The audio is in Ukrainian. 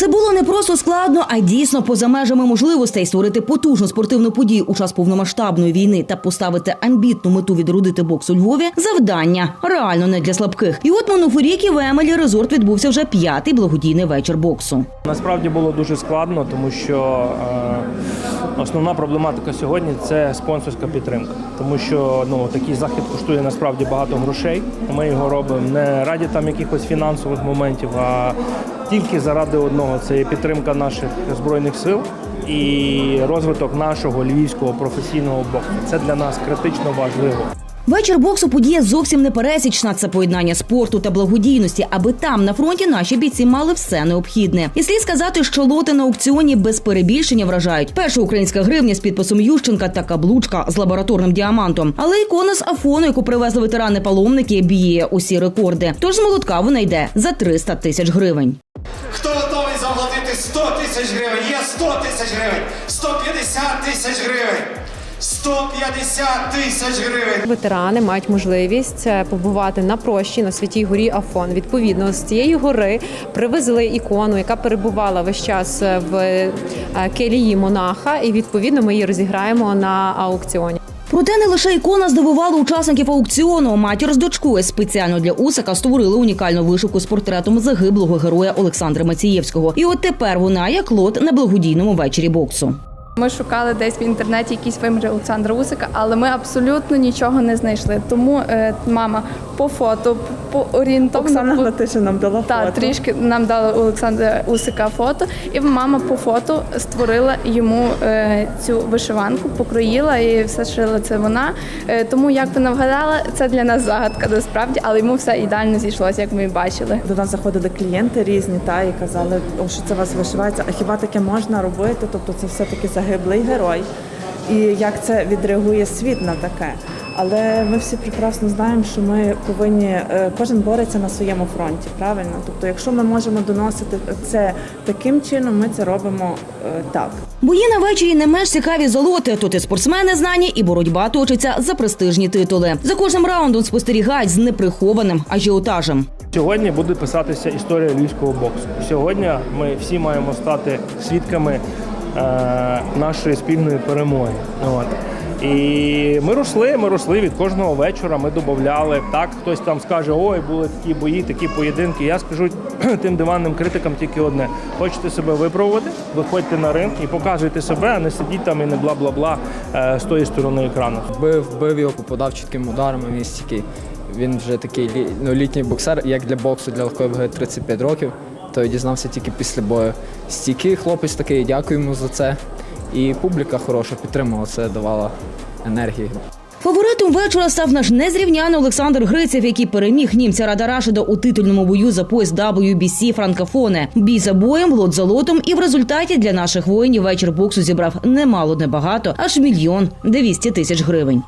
Це було не просто складно, а дійсно поза межами можливостей створити потужну спортивну подію у час повномасштабної війни та поставити амбітну мету відродити бокс у Львові. Завдання реально не для слабких. І от і в Емелі резорт відбувся вже п'ятий благодійний вечір боксу. Насправді було дуже складно, тому що е, основна проблематика сьогодні це спонсорська підтримка. Тому що ну такий захід коштує насправді багато грошей. Ми його робимо не раді там якихось фінансових моментів, а тільки заради одного це є підтримка наших збройних сил і розвиток нашого львівського професійного боксу. Це для нас критично важливо. Вечір боксу подія зовсім не пересічна. Це поєднання спорту та благодійності, аби там на фронті наші бійці мали все необхідне. І слід сказати, що лоти на аукціоні без перебільшення вражають. Перша українська гривня з підписом Ющенка та каблучка з лабораторним діамантом. Але ікона з Афону, яку привезли ветерани паломники, б'є усі рекорди. Тож з молотка вона йде за 300 тисяч гривень. Хто готовий заплатити 100 тисяч гривень? Є 100 тисяч гривень, 150 тисяч гривень, 150 тисяч гривень. Ветерани мають можливість е, побувати на прощі на святій горі Афон. Відповідно, з цієї гори привезли ікону, яка перебувала весь час е, в е, келії монаха, і відповідно ми її розіграємо на аукціоні. Проте не лише ікона здивувала учасників аукціону. Матір з дочкою спеціально для Усика створили унікальну вишивку з портретом загиблого героя Олександра Мацієвського. І от тепер вона як лот на благодійному вечорі боксу. Ми шукали десь в інтернеті якісь виміри Олександра Усика, але ми абсолютно нічого не знайшли. Тому е, мама по фото, орієнтовно Оксана по- Гнатишин нам дала та, фото. трішки нам дали Олександра Усика фото, і мама по фото створила йому е, цю вишиванку, покроїла і все шила це вона. Е, тому як вона вгадала, це для нас загадка насправді, але йому все ідеально зійшлося, як ми бачили. До нас заходили клієнти різні, та і казали, о, що це у вас вишивається. А хіба таке можна робити? Тобто це все-таки загиблий герой. І як це відреагує світ на таке? Але ми всі прекрасно знаємо, що ми повинні е, кожен бореться на своєму фронті, правильно? Тобто, якщо ми можемо доносити це таким чином, ми це робимо е, так. Бої на вечорі не менш цікаві золоти. Тут і спортсмени знані, і боротьба точиться за престижні титули. За кожним раундом спостерігають з неприхованим ажіотажем. Сьогодні буде писатися історія львівського боксу. Сьогодні ми всі маємо стати свідками е, нашої спільної перемоги. От. І ми росли, ми росли від кожного вечора. Ми додавали. Так, хтось там скаже, ой, були такі бої, такі поєдинки. Я скажу тим диванним критикам тільки одне: хочете себе випробувати, виходьте на ринг і показуйте себе, а не сидіть там і не бла-бла-бла е, з тої сторони екрану. Бив, бив його, попадав чіткими ударами. Він стійкий. Він вже такий ну, літній боксер, як для боксу, для легкої ваги 35 років. То я дізнався тільки після бою. Стійкий хлопець такий, дякую йому за це. І публіка хороша підтримувала це, давала енергії. Фаворитом вечора став наш незрівняний Олександр Грицев, який переміг німця Рада Рашида у титульному бою за пояс WBC Франкофоне. Бій за боєм, лот за лотом, і в результаті для наших воїнів вечір боксу зібрав немало небагато, аж мільйон двісті тисяч гривень.